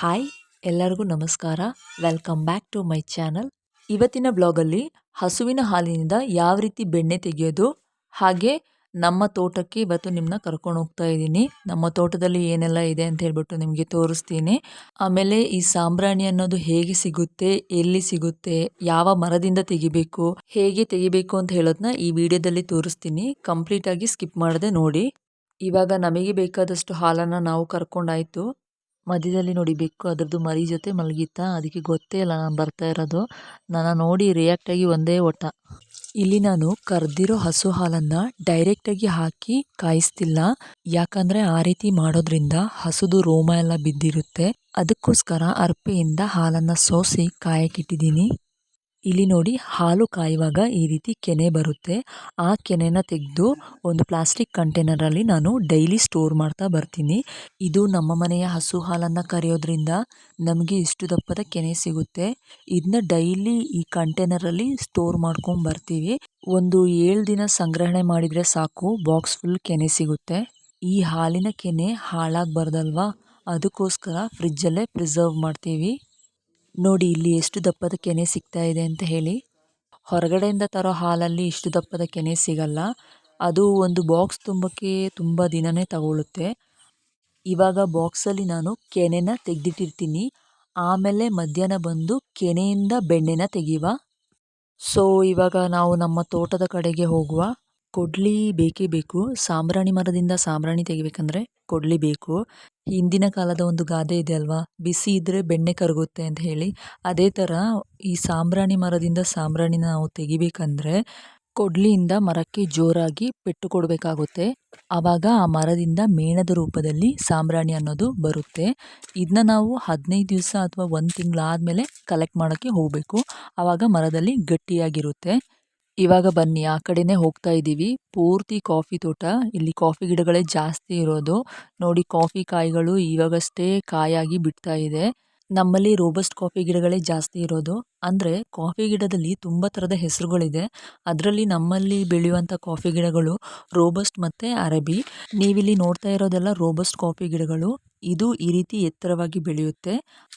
Hi ಎಲ್ಲರಿಗೂ ನಮಸ್ಕಾರ. Welcome back to my channel ಇವತ್ತಿನ ಬ್ಲಾಗಲ್ಲಿ ಹಸುವಿನ ಹಾಲಿನಿಂದ ಯಾವ ರೀತಿ ಬೆಣ್ಣೆ ತೆಗೆಯೋದು, ಹಾಗೆ ನಮ್ಮ ತೋಟಕ್ಕೆ ಇವತ್ತು ನಿಮ್ಮನ್ನ ಕರ್ಕೊಂಡು ಹೋಗ್ತಾ ಇದ್ದೀನಿ. ನಮ್ಮ ತೋಟದಲ್ಲಿ ಏನೆಲ್ಲ ಇದೆ ಅಂತ ಹೇಳ್ಬಿಟ್ಟು ನಿಮಗೆ ತೋರಿಸ್ತೀನಿ. ಆಮೇಲೆ ಈ ಸಾಂಬ್ರಾಣಿ ಅನ್ನೋದು ಹೇಗೆ ಸಿಗುತ್ತೆ, ಎಲ್ಲಿ ಸಿಗುತ್ತೆ, ಯಾವ ಮರದಿಂದ ತೆಗಿಬೇಕು, ಹೇಗೆ ತೆಗಿಬೇಕು ಅಂತ ಹೇಳೋದನ್ನ ಈ ವಿಡಿಯೋದಲ್ಲಿ ತೋರಿಸ್ತೀನಿ. ಕಂಪ್ಲೀಟ್ ಆಗಿ ಸ್ಕಿಪ್ ಮಾಡದೆ ನೋಡಿ. ಇವಾಗ ನಮಗೆ ಬೇಕಾದಷ್ಟು ಹಾಲನ್ನು ನಾವು ಕರ್ಕೊಂಡಾಯ್ತು. ಮಧ್ಯದಲ್ಲಿ ನೋಡಿ ಬೆಕ್ಕು ಅದರದ್ದು ಮರಿ ಜೊತೆ ಮಲಗಿತ್ತ, ಅದಕ್ಕೆ ಗೊತ್ತೇ ಇಲ್ಲ ನಾನು ಬರ್ತಾ ಇರೋದು. ನಾನು ನೋಡಿ ರಿಯಾಕ್ಟ್ ಆಗಿ ಒಂದೇ ಓಟ ಇಲ್ಲಿ ನಾನು ಕರ್ದಿರೋ ಹಸು ಹಾಲನ್ನು ಡೈರೆಕ್ಟಾಗಿ ಹಾಕಿ ಕಾಯಿಸ್ತಿಲ್ಲ. ಯಾಕಂದರೆ ಆ ರೀತಿ ಮಾಡೋದ್ರಿಂದ ಹಸುದು ರೋಮ ಎಲ್ಲ ಬಿದ್ದಿರುತ್ತೆ. ಅದಕ್ಕೋಸ್ಕರ ಅರ್ಪೆಯಿಂದ ಹಾಲನ್ನು ಸೋಸಿ ಕಾಯಕ್ಕಿಟ್ಟಿದ್ದೀನಿ ಇಲ್ಲಿ ನೋಡಿ ಹಾಲು ಕಾಯುವಾಗ ಈ ರೀತಿ ಕೆನೆ ಬರುತ್ತೆ. ಆ ಕೆನೆನ ತೆಗೆದು ಒಂದು ಪ್ಲಾಸ್ಟಿಕ್ ಕಂಟೈನರಲ್ಲಿ ನಾನು ಡೈಲಿ ಸ್ಟೋರ್ ಮಾಡ್ತಾ ಬರ್ತೀನಿ. ಇದು ನಮ್ಮ ಮನೆಯ ಹಸು ಹಾಲನ್ನು ಕರೆಯೋದ್ರಿಂದ ನಮಗೆ ಇಷ್ಟು ದಪ್ಪದ ಕೆನೆ ಸಿಗುತ್ತೆ. ಇದನ್ನ ಡೈಲಿ ಈ ಕಂಟೈನರಲ್ಲಿ ಸ್ಟೋರ್ ಮಾಡ್ಕೊಂಡು ಬರ್ತೀವಿ. ಒಂದು ಏಳು ದಿನ ಸಂಗ್ರಹಣೆ ಮಾಡಿದರೆ ಸಾಕು, ಬಾಕ್ಸ್ ಫುಲ್ ಕೆನೆ ಸಿಗುತ್ತೆ. ಈ ಹಾಲಿನ ಕೆನೆ ಹಾಳಾಗಬಾರ್ದಲ್ವಾ? ಅದಕ್ಕೋಸ್ಕರ ಫ್ರಿಜ್ಜಲ್ಲೇ ಪ್ರಿಸರ್ವ್ ಮಾಡ್ತೀವಿ. ನೋಡಿ ಇಲ್ಲಿ ಎಷ್ಟು ದಪ್ಪದ ಕೆನೆ ಸಿಗ್ತಾ ಇದೆ ಅಂತ ಹೇಳಿ. ಹೊರಗಡೆಯಿಂದ ತರೋ ಹಾಲಲ್ಲಿ ಇಷ್ಟು ದಪ್ಪದ ಕೆನೆ ಸಿಗಲ್ಲ. ಅದು ಒಂದು ಬಾಕ್ಸ್ ತುಂಬಕ್ಕೆ ತುಂಬ ದಿನನೇ ತಗೊಳ್ಳುತ್ತೆ ಇವಾಗ ಬಾಕ್ಸಲ್ಲಿ ನಾನು ಕೆನೆನ ತೆಗೆದಿಟ್ಟಿರ್ತೀನಿ. ಆಮೇಲೆ ಮಧ್ಯಾಹ್ನ ಬಂದು ಕೆನೆಯಿಂದ ಬೆಣ್ಣೆನ ತೆಗೆಯುವ ಸೊ ಇವಾಗ ನಾವು ನಮ್ಮ ತೋಟದ ಕಡೆಗೆ ಹೋಗುವ. ಕೊಡ್ಲಿ ಬೇಕೇ ಬೇಕು. ಸಾಂಬ್ರಾಣಿ ಮರದಿಂದ ಸಾಂಬ್ರಾಣಿ ತೆಗಿಬೇಕಂದ್ರೆ ಕೊಡ್ಲಿ ಬೇಕು. ಹಿಂದಿನ ಕಾಲದ ಒಂದು ಗಾದೆ ಇದೆ ಅಲ್ವಾ? ಬಿಸಿ ಇದ್ದರೆ ಬೆಣ್ಣೆ ಕರಗುತ್ತೆ ಅಂತ ಹೇಳಿ. ಅದೇ ಥರ ಈ ಸಾಂಬ್ರಾಣಿ ಮರದಿಂದ ಸಾಂಬ್ರಾಣಿನ ನಾವು ತೆಗಿಬೇಕಂದ್ರೆ ಕೊಡ್ಲಿಯಿಂದ ಮರಕ್ಕೆ ಜೋರಾಗಿ ಪೆಟ್ಟು ಕೊಡಬೇಕಾಗುತ್ತೆ. ಆವಾಗ ಆ ಮರದಿಂದ ಮೇಣದ ರೂಪದಲ್ಲಿ ಸಾಂಬ್ರಾಣಿ ಅನ್ನೋದು ಬರುತ್ತೆ. ಇದನ್ನ ನಾವು ಹದಿನೈದು ದಿವಸ ಅಥವಾ ಒಂದು ತಿಂಗಳಾದಮೇಲೆ ಕಲೆಕ್ಟ್ ಮಾಡೋಕ್ಕೆ ಹೋಗಬೇಕು. ಆವಾಗ ಮರದಲ್ಲಿ ಗಟ್ಟಿಯಾಗಿರುತ್ತೆ. ಇವಾಗ ಬನ್ನಿ, ಆ ಕಡೆನೇ ಹೋಗ್ತಾ ಇದ್ದೀವಿ ಪೂರ್ತಿ ಕಾಫಿ ತೋಟ. ಇಲ್ಲಿ ಕಾಫಿ ಗಿಡಗಳೇ ಜಾಸ್ತಿ ಇರೋದು. ನೋಡಿ, ಕಾಫಿ ಕಾಯಿಗಳು ಇವಾಗಷ್ಟೇ ಕಾಯಾಗಿ ಬಿಡ್ತಾ ಇದೆ. ನಮ್ಮಲ್ಲಿ ರೋಬಸ್ಟ್ ಕಾಫಿ ಗಿಡಗಳೇ ಜಾಸ್ತಿ ಇರೋದು. ಅಂದರೆ, ಕಾಫಿ ಗಿಡದಲ್ಲಿ ತುಂಬ ಥರದ ಹೆಸರುಗಳಿದೆ. ಅದರಲ್ಲಿ ನಮ್ಮಲ್ಲಿ ಬೆಳೆಯುವಂಥ ಕಾಫಿ ಗಿಡಗಳು ರೋಬಸ್ಟ್ ಮತ್ತು ಅರಬಿ. ನೀವಿಲ್ಲಿ ನೋಡ್ತಾ ಇರೋದೆಲ್ಲ ರೋಬಸ್ಟ್ ಕಾಫಿ ಗಿಡಗಳು. ಇದು ಈ ರೀತಿ ಎತ್ತರವಾಗಿ ಬೆಳೆಯುತ್ತೆ.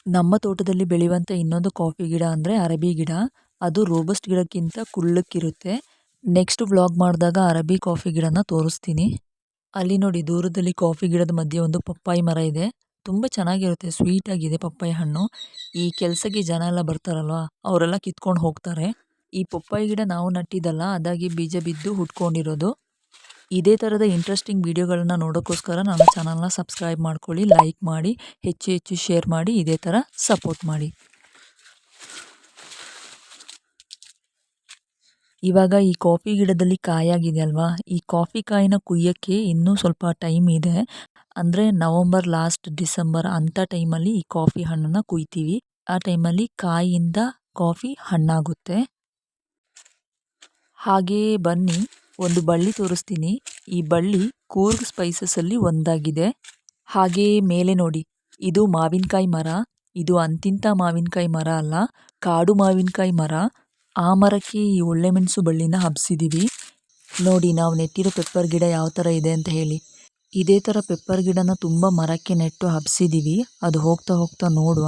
ನಮ್ಮ ತೋಟದಲ್ಲಿ ಬೆಳೆಯುವಂಥ ಇನ್ನೊಂದು ಕಾಫಿ ಗಿಡ ಅಂದರೆ ಅರಬಿ ಗಿಡ. ಅದು ರೋಬಸ್ಟ್ ಗಿಡಕ್ಕಿಂತ ಕುಳ್ಳಕ್ಕಿರುತ್ತೆ. ನೆಕ್ಸ್ಟ್ ವ್ಲಾಗ್ ಮಾಡಿದಾಗ ಅರಬಿ ಕಾಫಿ ಗಿಡನ ತೋರಿಸ್ತೀನಿ. ಅಲ್ಲಿ ನೋಡಿ ದೂರದಲ್ಲಿ ಕಾಫಿ ಗಿಡದ ಮಧ್ಯೆ ಒಂದು ಪಪ್ಪಾಯಿ ಮರ ಇದೆ. ತುಂಬ ಚೆನ್ನಾಗಿರುತ್ತೆ, ಸ್ವೀಟ್ ಆಗಿದೆ ಪಪ್ಪಾಯಿ ಹಣ್ಣು. ಈ ಕೆಲಸಕ್ಕೆ ಜನ ಎಲ್ಲ ಬರ್ತಾರಲ್ವ, ಅವರೆಲ್ಲ ಕಿತ್ಕೊಂಡು ಹೋಗ್ತಾರೆ. ಈ ಪಪ್ಪಾಯಿ ಗಿಡ ನಾವು ನಟ್ಟಿದ್ದಲ್ಲ, ಅದಾಗಿ ಬೀಜ ಬಿದ್ದು ಹುಟ್ಕೊಂಡಿರೋದು. ಇದೇ ಥರದ ಇಂಟ್ರೆಸ್ಟಿಂಗ್ ವೀಡಿಯೋಗಳನ್ನ ನೋಡೋಕ್ಕೋಸ್ಕರ ನಮ್ಮ ಚಾನಲ್ನ ಸಬ್ಸ್ಕ್ರೈಬ್ ಮಾಡ್ಕೊಳ್ಳಿ ಲೈಕ್ ಮಾಡಿ, ಹೆಚ್ಚು ಹೆಚ್ಚು ಶೇರ್ ಮಾಡಿ, ಇದೇ ಥರ ಸಪೋರ್ಟ್ ಮಾಡಿ. ಇವಾಗ ಈ ಕಾಫಿ ಗಿಡದಲ್ಲಿ ಕಾಯಾಗಿದೆ ಅಲ್ವಾ ಈ ಕಾಫಿ ಕಾಯಿನ ಕುಯ್ಯೋಕ್ಕೆ ಇನ್ನೂ ಸ್ವಲ್ಪ ಟೈಮ್ ಇದೆ. ಅಂದರೆ ನವಂಬರ್ ಲಾಸ್ಟ್ ಡಿಸೆಂಬರ್ ಅಂಥ ಟೈಮಲ್ಲಿ ಈ ಕಾಫಿ ಹಣ್ಣನ್ನು ಕುಯ್ತೀವಿ. ಆ ಟೈಮಲ್ಲಿ ಕಾಯಿಯಿಂದ ಕಾಫಿ ಹಣ್ಣಾಗುತ್ತೆ. ಹಾಗೆಯೇ ಬನ್ನಿ, ಒಂದು ಬಳ್ಳಿ ತೋರಿಸ್ತೀನಿ. ಈ ಬಳ್ಳಿ ಕೂರ್ಗ್ ಸ್ಪೈಸಸಲ್ಲಿ ಒಂದಾಗಿದೆ. ಹಾಗೆಯೇ ಮೇಲೆ ನೋಡಿ, ಇದು ಮಾವಿನಕಾಯಿ ಮರ. ಇದು ಅಂತಿಂತ ಮಾವಿನಕಾಯಿ ಮರ ಅಲ್ಲ, ಕಾಡು ಮಾವಿನಕಾಯಿ ಮರ. ಆ ಮರಕ್ಕೆ ಈ ಒಳ್ಳೆಮೆಣಸು ಬಳ್ಳಿನ ಹಬ್ಸಿದ್ದೀವಿ ನೋಡಿ, ನಾವು ನೆಟ್ಟಿರೋ ಪೆಪ್ಪರ್ ಗಿಡ ಯಾವ ಥರ ಇದೆ ಅಂತ ಹೇಳಿ. ಇದೇ ಥರ ಪೆಪ್ಪರ್ ಗಿಡನ ತುಂಬ ಮರಕ್ಕೆ ನೆಟ್ಟು ಹಬ್ಸಿದ್ದೀವಿ ಅದು ಹೋಗ್ತಾ ಹೋಗ್ತಾ ನೋಡುವ.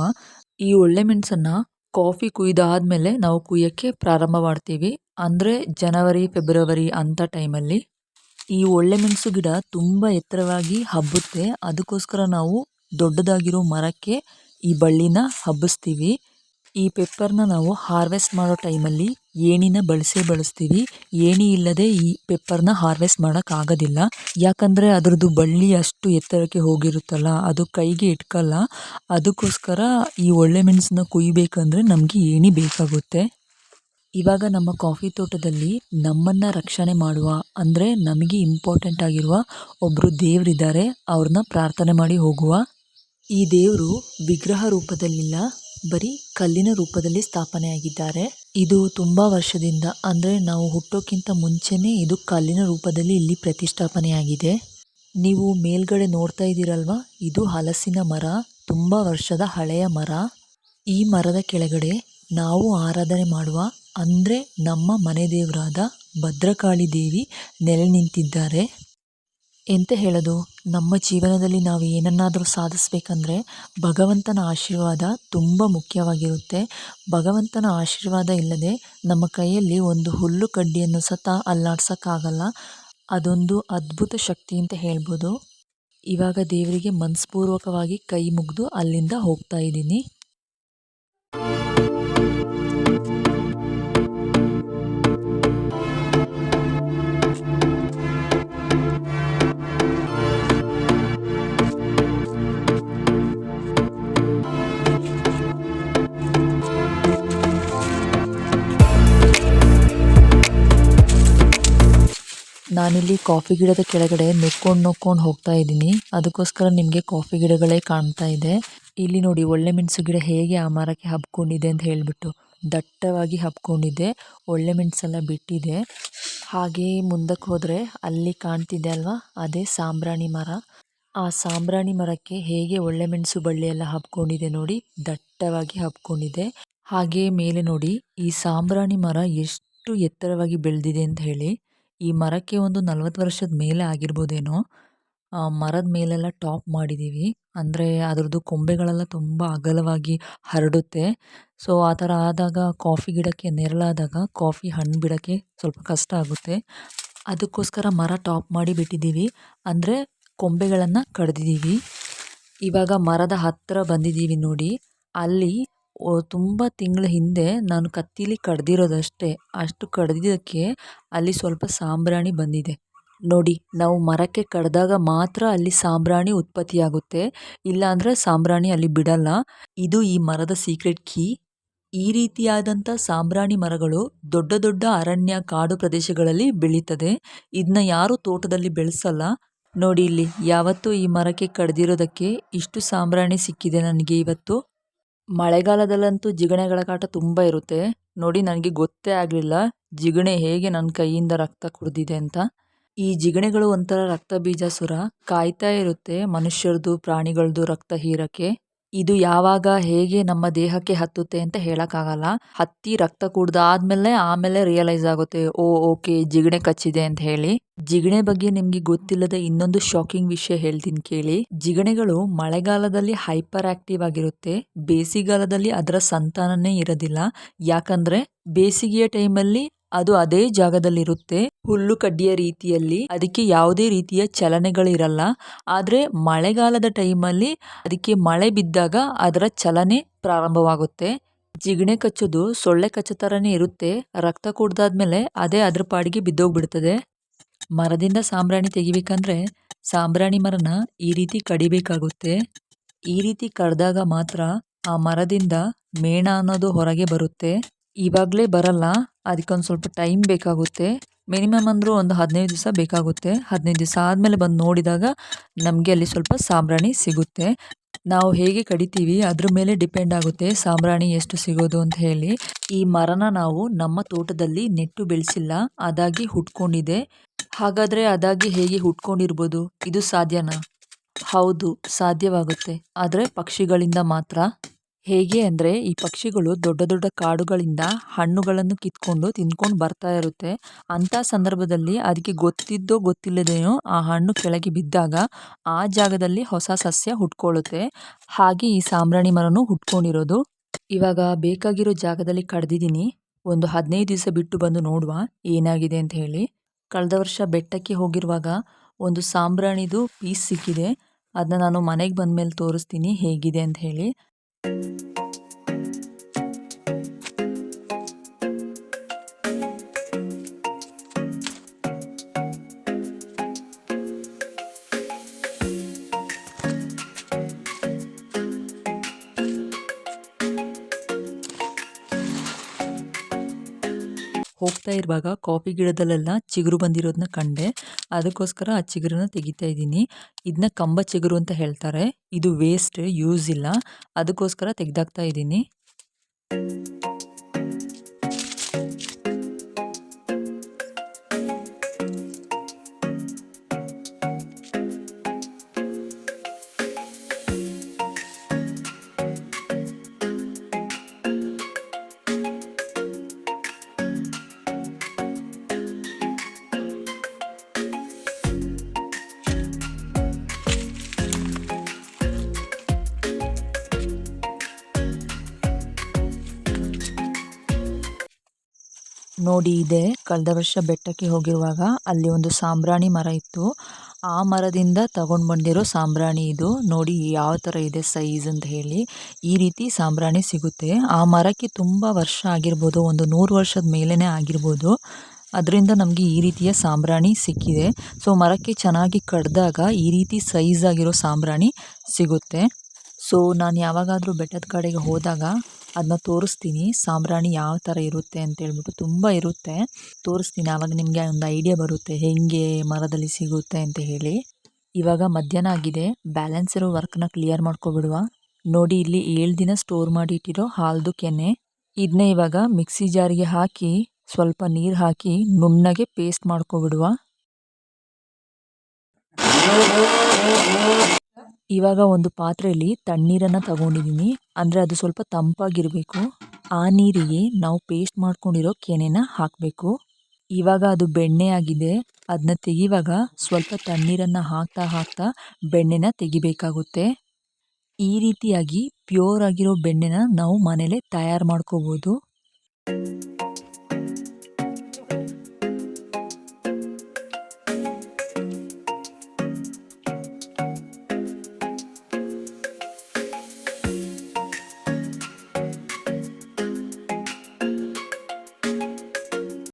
ಈ ಒಳ್ಳೆಮೆಣಸನ್ನು ಕಾಫಿ ಕುಯ್ದಾದಮೇಲೆ ನಾವು ಕುಯ್ಯೋಕ್ಕೆ ಪ್ರಾರಂಭ ಮಾಡ್ತೀವಿ ಅಂದರೆ ಜನವರಿ, ಫೆಬ್ರವರಿ ಅಂಥ ಟೈಮಲ್ಲಿ ಈ ಒಳ್ಳೆಮೆಣಸು ಗಿಡ ತುಂಬ ಎತ್ತರವಾಗಿ ಹಬ್ಬುತ್ತೆ. ಅದಕ್ಕೋಸ್ಕರ ನಾವು ದೊಡ್ಡದಾಗಿರೋ ಮರಕ್ಕೆ ಈ ಬಳ್ಳಿನ ಹಬ್ಬಿಸ್ತೀವಿ. ಈ ಪೆಪ್ಪರ್ನ ನಾವು ಹಾರ್ವೆಸ್ಟ್ ಮಾಡೋ ಟೈಮಲ್ಲಿ ಏಣಿನ ಬಳಸೇ ಬಳಸ್ತೀವಿ. ಏಣಿ ಇಲ್ಲದೆ ಈ ಪೆಪ್ಪರ್ನ ಹಾರ್ವೆಸ್ಟ್ ಮಾಡೋಕ್ಕಾಗೋದಿಲ್ಲ ಯಾಕಂದರೆ ಅದರದ್ದು ಬಳ್ಳಿ ಅಷ್ಟು ಎತ್ತರಕ್ಕೆ ಹೋಗಿರುತ್ತಲ್ಲ, ಅದು ಕೈಗೆ ಇಟ್ಕಲ್ಲ. ಅದಕ್ಕೋಸ್ಕರ ಈ ಒಳ್ಳೆ ಮೆಣಸನ್ನ ಕುಯ್ಬೇಕಂದ್ರೆ ನಮಗೆ ಏಣಿ ಬೇಕಾಗುತ್ತೆ. ಇವಾಗ ನಮ್ಮ ಕಾಫಿ ತೋಟದಲ್ಲಿ ನಮ್ಮನ್ನು ರಕ್ಷಣೆ ಮಾಡುವ, ಅಂದರೆ ನಮಗೆ ಇಂಪಾರ್ಟೆಂಟ್ ಆಗಿರುವ ಒಬ್ಬರು ದೇವರಿದ್ದಾರೆ, ಅವ್ರನ್ನ ಪ್ರಾರ್ಥನೆ ಮಾಡಿ ಹೋಗುವ. ಈ ದೇವರು ವಿಗ್ರಹ ರೂಪದಲ್ಲಿಲ್ಲ ಬರೀ ಕಲ್ಲಿನ ರೂಪದಲ್ಲಿ ಸ್ಥಾಪನೆಯಾಗಿದ್ದಾರೆ. ಇದು ತುಂಬಾ ವರ್ಷದಿಂದ, ಅಂದ್ರೆ ನಾವು ಹುಟ್ಟೋಕ್ಕಿಂತ ಮುಂಚೆನೆ ಇದು ಕಲ್ಲಿನ ರೂಪದಲ್ಲಿ ಇಲ್ಲಿ ಪ್ರತಿಷ್ಠಾಪನೆಯಾಗಿದೆ. ನೀವು ಮೇಲ್ಗಡೆ ನೋಡ್ತಾ ಇದ್ದೀರಲ್ವಾ? ಇದು ಹಲಸಿನ ಮರ, ತುಂಬಾ ವರ್ಷದ ಹಳೆಯ ಮರ. ಈ ಮರದ ಕೆಳಗಡೆ ನಾವು ಆರಾಧನೆ ಮಾಡುವ, ಅಂದ್ರೆ ನಮ್ಮ ಮನೆ ದೇವರಾದ ಭದ್ರಕಾಳಿ ದೇವಿ ನೆಲೆ ನಿಂತಿದ್ದಾರೆ. ಎಂತ ಹೇಳೋದು? ನಮ್ಮ ಜೀವನದಲ್ಲಿ ನಾವು ಏನನ್ನಾದರೂ ಸಾಧಿಸ್ಬೇಕಂದ್ರೆ ಭಗವಂತನ ಆಶೀರ್ವಾದ ತುಂಬ ಮುಖ್ಯವಾಗಿರುತ್ತೆ. ಭಗವಂತನ ಆಶೀರ್ವಾದ ಇಲ್ಲದೆ ನಮ್ಮ ಕೈಯಲ್ಲಿ ಒಂದು ಹುಲ್ಲು ಕಡ್ಡಿಯನ್ನು ಸತ ಅಲ್ಲಾಡ್ಸೋಕ್ಕಾಗಲ್ಲ. ಅದೊಂದು ಅದ್ಭುತ ಶಕ್ತಿ ಅಂತ ಹೇಳ್ಬೋದು. ಇವಾಗ ದೇವರಿಗೆ ಮನಸ್ಪೂರ್ವಕವಾಗಿ ಕೈ ಮುಗಿದು ಅಲ್ಲಿಂದ ಹೋಗ್ತಾ ಇದ್ದೀನಿ. ನಾನಿಲ್ಲಿ ಕಾಫಿ ಗಿಡದ ಕೆಳಗಡೆ ನುಕ್ಕೊಂಡು ನುಕ್ಕೊಂಡು ಹೋಗ್ತಾ ಇದ್ದೀನಿ. ಅದಕ್ಕೋಸ್ಕರ ನಿಮಗೆ ಕಾಫಿ ಗಿಡಗಳೇ ಕಾಣ್ತಾ ಇದೆ. ಇಲ್ಲಿ ನೋಡಿ ಒಳ್ಳೆ ಮೆಣಸು ಗಿಡ ಹೇಗೆ ಆ ಮರಕ್ಕೆ ಹಬ್ಕೊಂಡಿದೆ ಅಂತ ಹೇಳಿಬಿಟ್ಟು ದಟ್ಟವಾಗಿ ಹಬ್ಕೊಂಡಿದೆ. ಒಳ್ಳೆ ಮೆಣಸೆಲ್ಲ ಬಿಟ್ಟಿದೆ. ಹಾಗೆ ಮುಂದಕ್ಕೆ ಹೋದರೆ ಅಲ್ಲಿ ಕಾಣ್ತಿದೆ ಅಲ್ವಾ? ಅದೇ ಸಾಂಬ್ರಾಣಿ ಮರ. ಆ ಸಾಂಬ್ರಾಣಿ ಮರಕ್ಕೆ ಹೇಗೆ ಒಳ್ಳೆ ಮೆಣಸು ಬಳ್ಳಿ ಎಲ್ಲ ಹಬ್ಕೊಂಡಿದೆ ನೋಡಿ ದಟ್ಟವಾಗಿ ಹಬ್ಕೊಂಡಿದೆ. ಹಾಗೆ ಮೇಲೆ ನೋಡಿ ಈ ಸಾಂಬ್ರಾಣಿ ಮರ ಎಷ್ಟು ಎತ್ತರವಾಗಿ ಬೆಳೆದಿದೆ ಅಂತ ಹೇಳಿ. ಈ ಮರಕ್ಕೆ ಒಂದು ನಲವತ್ತು ವರ್ಷದ ಮೇಲೆ ಆಗಿರ್ಬೋದೇನೋ ಮರದ ಮೇಲೆಲ್ಲ ಟಾಪ್ ಮಾಡಿದ್ದೀವಿ ಅಂದರೆ ಅದರದ್ದು ಕೊಂಬೆಗಳೆಲ್ಲ ತುಂಬ ಅಗಲವಾಗಿ ಹರಡುತ್ತೆ. ಸೊ, ಆ ಥರ ಆದಾಗ ಕಾಫಿ ಗಿಡಕ್ಕೆ ನೆರಳಾದಾಗ ಕಾಫಿ ಹಣ್ಣು ಬಿಡೋಕ್ಕೆ ಸ್ವಲ್ಪ ಕಷ್ಟ ಆಗುತ್ತೆ. ಅದಕ್ಕೋಸ್ಕರ ಮರ ಟಾಪ್ ಮಾಡಿ ಬಿಟ್ಟಿದ್ದೀವಿ ಅಂದರೆ ಕೊಂಬೆಗಳನ್ನು ಕಡ್ದಿದ್ದೀವಿ ಇವಾಗ ಮರದ ಹತ್ತಿರ ಬಂದಿದ್ದೀವಿ ನೋಡಿ. ಅಲ್ಲಿ ತುಂಬ ತಿಂಗಳ ಹಿಂದೆ ನಾನು ಕತ್ತಿಲಿ ಕಡ್ದಿರೋದಷ್ಟೇ, ಅಷ್ಟು ಕಡ್ದಿದ್ದಕ್ಕೆ ಅಲ್ಲಿ ಸ್ವಲ್ಪ ಸಾಂಬ್ರಾಣಿ ಬಂದಿದೆ. ನೋಡಿ, ನಾವು ಮರಕ್ಕೆ ಕಡ್ದಾಗ ಮಾತ್ರ ಅಲ್ಲಿ ಸಾಂಬ್ರಾಣಿ ಉತ್ಪತ್ತಿಯಾಗುತ್ತೆ, ಇಲ್ಲಾಂದರೆ ಸಾಂಬ್ರಾಣಿ ಅಲ್ಲಿ ಬಿಡಲ್ಲ. ಇದು ಈ ಮರದ ಸೀಕ್ರೆಟ್ ಕೀ. ಈ ರೀತಿಯಾದಂಥ ಸಾಂಬ್ರಾಣಿ ಮರಗಳು ದೊಡ್ಡ ದೊಡ್ಡ ಅರಣ್ಯ ಕಾಡು ಪ್ರದೇಶಗಳಲ್ಲಿ ಬೆಳೀತದೆ. ಇದನ್ನ ಯಾರೂ ತೋಟದಲ್ಲಿ ಬೆಳೆಸಲ್ಲ. ನೋಡಿ ಇಲ್ಲಿ, ಯಾವತ್ತೂ ಈ ಮರಕ್ಕೆ ಕಡ್ದಿರೋದಕ್ಕೆ ಇಷ್ಟು ಸಾಂಬ್ರಾಣಿ ಸಿಕ್ಕಿದೆ ನನಗೆ ಇವತ್ತು. ಮಳೆಗಾಲದಲ್ಲಂತೂ ಜಿಗಣೆಗಳ ಕಾಟ ತುಂಬ ಇರುತ್ತೆ. ನೋಡಿ, ನನಗೆ ಗೊತ್ತೇ ಆಗಲಿಲ್ಲ ಜಿಗಣೆ ಹೇಗೆ ನನ್ನ ಕೈಯಿಂದ ರಕ್ತ ಕುಡಿದಿದೆ ಅಂತ. ಈ ಜಿಗಣೆಗಳು ಒಂಥರ ರಕ್ತ ಬೀಜ ಸುರ. ಕಾಯ್ತಾ ಇರುತ್ತೆ ಮನುಷ್ಯರದು ಪ್ರಾಣಿಗಳದ್ದು ರಕ್ತ ಹೀರಕ್ಕೆ. ಇದು ಯಾವಾಗ, ಹೇಗೆ ನಮ್ಮ ದೇಹಕ್ಕೆ ಹತ್ತುತ್ತೆ ಅಂತ ಹೇಳೋಕ್ಕಾಗಲ್ಲ. ಹತ್ತಿ ರಕ್ತ ಕುಡ್ದಾದ್ಮೇಲೆ ಆಮೇಲೆ ರಿಯಲೈಸ್ ಆಗುತ್ತೆ, ಓ, ಓಕೆ, ಜಿಗಣೆ ಕಚ್ಚಿದೆ ಅಂತ ಹೇಳಿ. ಜಿಗಣೆ ಬಗ್ಗೆ ನಿಮ್ಗೆ ಗೊತ್ತಿಲ್ಲದ ಇನ್ನೊಂದು ಶಾಕಿಂಗ್ ವಿಷಯ ಹೇಳ್ತೀನಿ ಕೇಳಿ. ಜಿಗಣೆಗಳು ಮಳೆಗಾಲದಲ್ಲಿ ಹೈಪರ್ ಆಕ್ಟಿವ್ ಆಗಿರುತ್ತೆ. ಬೇಸಿಗೆಗಾಲದಲ್ಲಿ ಅದರ ಸಂತಾನನೇ ಇರೋದಿಲ್ಲ. ಯಾಕಂದ್ರೆ ಬೇಸಿಗೆಯ ಟೈಮಲ್ಲಿ ಅದು ಅದೇ ಜಾಗದಲ್ಲಿರುತ್ತೆ. ಹುಲ್ಲು ಕಡ್ಡಿಯ ರೀತಿಯಲ್ಲಿ ಅದಕ್ಕೆ ಯಾವುದೇ ರೀತಿಯ ಚಲನೆಗಳಿರಲ್ಲ. ಆದರೆ ಮಳೆಗಾಲದ ಟೈಮಲ್ಲಿ ಅದಕ್ಕೆ ಮಳೆ ಬಿದ್ದಾಗ ಅದರ ಚಲನೆ ಪ್ರಾರಂಭವಾಗುತ್ತೆ. ಜಿಗಣೆ ಕಚ್ಚೋದು, ಸೊಳ್ಳೆ ಕಚ್ಚೋ ಥರನೇ ಇರುತ್ತೆ. ರಕ್ತ ಕುಡ್ದಾದ್ಮೇಲೆ ಅದೇ ಅದ್ರ ಪಾಡಿಗೆ ಬಿದ್ದೋಗ್ಬಿಡ್ತದೆ. ಮರದಿಂದ ಸಾಂಬ್ರಾಣಿ ತೆಗಿಬೇಕಂದ್ರೆ ಸಾಂಬ್ರಾಣಿ ಮರನ ಈ ರೀತಿ ಕಡಿಬೇಕಾಗುತ್ತೆ. ಈ ರೀತಿ ಕಡ್ದಾಗ ಮಾತ್ರ ಆ ಮರದಿಂದ ಮೇಣ ಅನ್ನೋದು ಹೊರಗೆ ಬರುತ್ತೆ. ಇವಾಗಲೇ ಬರಲ್ಲ. ಅದಕ್ಕೊಂದು ಸ್ವಲ್ಪ ಟೈಮ್ ಬೇಕಾಗುತ್ತೆ. ಮಿನಿಮಮ್ ಅಂದರೂ ಒಂದು ಹದಿನೈದು ದಿವಸ ಬೇಕಾಗುತ್ತೆ. ಹದಿನೈದು ದಿವಸ ಆದಮೇಲೆ ಬಂದು ನೋಡಿದಾಗ ನಮಗೆ ಅಲ್ಲಿ ಸ್ವಲ್ಪ ಸಾಂಬ್ರಾಣಿ ಸಿಗುತ್ತೆ. ನಾವು ಹೇಗೆ ಕಡಿತೀವಿ, ಅದ್ರ ಮೇಲೆ ಡಿಪೆಂಡ್ ಆಗುತ್ತೆ ಸಾಂಬ್ರಾಣಿ ಎಷ್ಟು ಸಿಗೋದು ಅಂತ ಹೇಳಿ. ಈ ಮರನ ನಾವು ನಮ್ಮ ತೋಟದಲ್ಲಿ ನೆಟ್ಟು ಬೆಳೆಸಿಲ್ಲ, ಅದಾಗಿ ಹುಟ್ಕೊಂಡಿದೆ. ಹಾಗಾದರೆ ಅದಾಗಿ ಹೇಗೆ ಹುಟ್ಕೊಂಡಿರ್ಬೋದು? ಇದು ಸಾಧ್ಯನಾ? ಹೌದು, ಸಾಧ್ಯವಾಗುತ್ತೆ. ಆದರೆ ಪಕ್ಷಿಗಳಿಂದ ಮಾತ್ರ. ಹೇಗೆ ಅಂದರೆ ಈ ಪಕ್ಷಿಗಳು ದೊಡ್ಡ ದೊಡ್ಡ ಕಾಡುಗಳಿಂದ ಹಣ್ಣುಗಳನ್ನು ಕಿತ್ಕೊಂಡು ತಿಂದ್ಕೊಂಡು ಬರ್ತಾ ಇರುತ್ತೆ. ಅಂಥ ಸಂದರ್ಭದಲ್ಲಿ ಅದಕ್ಕೆ ಗೊತ್ತಿದ್ದೋ ಗೊತ್ತಿಲ್ಲದೇನೋ ಆ ಹಣ್ಣು ಕೆಳಗೆ ಬಿದ್ದಾಗ ಆ ಜಾಗದಲ್ಲಿ ಹೊಸ ಸಸ್ಯ ಹುಟ್ಕೊಳ್ಳುತ್ತೆ. ಹಾಗೆ ಈ ಸಾಂಬ್ರಾಣಿ ಮರನೂ ಹುಟ್ಕೊಂಡಿರೋದು. ಇವಾಗ ಬೇಕಾಗಿರೋ ಜಾಗದಲ್ಲಿ ಕಡ್ದಿದ್ದೀನಿ. ಒಂದು ಹದಿನೈದು ದಿವಸ ಬಿಟ್ಟು ಬಂದು ನೋಡುವ ಏನಾಗಿದೆ ಅಂತ ಹೇಳಿ. ಕಳೆದ ವರ್ಷ ಬೆಟ್ಟಕ್ಕೆ ಹೋಗಿರುವಾಗ ಒಂದು ಸಾಂಬ್ರಾಣಿದು ಪೀಸ್ ಸಿಕ್ಕಿದೆ. ಅದನ್ನ ನಾನು ಮನೆಗೆ ಬಂದ ಮೇಲೆ ತೋರಿಸ್ತೀನಿ ಹೇಗಿದೆ ಅಂತ ಹೇಳಿ. Música ಹೋಗ್ತಾ ಇರುವಾಗ ಕಾಫಿ ಗಿಡದಲ್ಲೆಲ್ಲ ಚಿಗುರು ಬಂದಿರೋದನ್ನ ಕಂಡೆ. ಅದಕ್ಕೋಸ್ಕರ ಆ ಚಿಗುರನ್ನ ತೆಗಿತಾ ಇದ್ದೀನಿ. ಇದನ್ನ ಕಂಬ ಚಿಗುರು ಅಂತ ಹೇಳ್ತಾರೆ. ಇದು ವೇಸ್ಟ್ ಯೂಸ್ ಇಲ್ಲ. ಅದಕ್ಕೋಸ್ಕರ ತೆಗೆದಾಕ್ತಾ ಇದ್ದೀನಿ. ನೋಡಿ ಇದೆ. ಕಳೆದ ವರ್ಷ ಬೆಟ್ಟಕ್ಕೆ ಹೋಗಿರುವಾಗ ಅಲ್ಲಿ ಒಂದು ಸಾಂಬ್ರಾಣಿ ಮರ ಇತ್ತು. ಆ ಮರದಿಂದ ತಗೊಂಡು ಬಂದಿರೋ ಸಾಂಬ್ರಾಣಿ ಇದು. ನೋಡಿ ಯಾವ ಥರ ಇದೆ ಸೈಜ್ ಅಂತ ಹೇಳಿ. ಈ ರೀತಿ ಸಾಂಬ್ರಾಣಿ ಸಿಗುತ್ತೆ. ಆ ಮರಕ್ಕೆ ತುಂಬ ವರ್ಷ ಆಗಿರ್ಬೋದು, ಒಂದು ನೂರು ವರ್ಷದ ಮೇಲೇ ಆಗಿರ್ಬೋದು. ಅದರಿಂದ ನಮಗೆ ಈ ರೀತಿಯ ಸಾಂಬ್ರಾಣಿ ಸಿಕ್ಕಿದೆ. ಸೊ, ಮರಕ್ಕೆ ಚೆನ್ನಾಗಿ ಕಡ್ದಾಗ ಈ ರೀತಿ ಸೈಜ್ ಆಗಿರೋ ಸಾಂಬ್ರಾಣಿ ಸಿಗುತ್ತೆ. ಸೊ, ನಾನು ಯಾವಾಗಾದರೂ ಬೆಟ್ಟದ ಕಡೆಗೆ ಹೋದಾಗ ಅದನ್ನ ತೋರಿಸ್ತೀನಿ. ಸಾಂಬ್ರಾಣಿ ಯಾವ ಥರ ಇರುತ್ತೆ ಅಂತ ಹೇಳ್ಬಿಟ್ಟು ತುಂಬ ಇರುತ್ತೆ. ತೋರಿಸ್ತೀನಿ. ಆವಾಗ ನಿಮಗೆ ಒಂದು ಐಡಿಯಾ ಬರುತ್ತೆ. ಹೇಗೆ ಮರದಲ್ಲಿ ಸಿಗುತ್ತೆ ಅಂತ ಹೇಳಿ. ಇವಾಗ ಮಧ್ಯಾಹ್ನ ಆಗಿದೆ. ಬ್ಯಾಲೆನ್ಸ್ ಇರೋ ವರ್ಕ್ನ ಕ್ಲಿಯರ್ ಮಾಡ್ಕೊಬಿಡುವ. ನೋಡಿ ಇಲ್ಲಿ ಏಳು ದಿನ ಸ್ಟೋರ್ ಮಾಡಿ ಇಟ್ಟಿರೋ ಹಾಲ್ದು ಕೆನೆ. ಇದನ್ನೇ ಇವಾಗ ಮಿಕ್ಸಿ ಜಾರಿಗೆ ಹಾಕಿ, ಸ್ವಲ್ಪ ನೀರು ಹಾಕಿ ನುಣ್ಣಗೆ ಪೇಸ್ಟ್ ಮಾಡ್ಕೊಬಿಡುವ. ಇವಾಗ ಒಂದು ಪಾತ್ರೆಯಲ್ಲಿ ತಣ್ಣೀರನ್ನು ತಗೊಂಡಿದ್ದೀನಿ ಅಂದರೆ ಅದು ಸ್ವಲ್ಪ ತಂಪಾಗಿರಬೇಕು. ಆ ನೀರಿಗೆ ನಾವು ಪೇಸ್ಟ್ ಮಾಡ್ಕೊಂಡಿರೋ ಕೆನೆನ ಹಾಕಬೇಕು. ಇವಾಗ ಅದು ಬೆಣ್ಣೆ ಆಗಿದೆ. ಅದನ್ನ ತೆಗೆಯುವಾಗ ಸ್ವಲ್ಪ ತಣ್ಣೀರನ್ನು ಹಾಕ್ತಾ ಹಾಕ್ತಾ ಬೆಣ್ಣೆನ ತೆಗಿಬೇಕಾಗುತ್ತೆ. ಈ ರೀತಿಯಾಗಿ ಪ್ಯೂರ್ ಆಗಿರೋ ಬೆಣ್ಣೆನ ನಾವು ಮನೇಲೆ ತಯಾರು ಮಾಡ್ಕೋಬೋದು.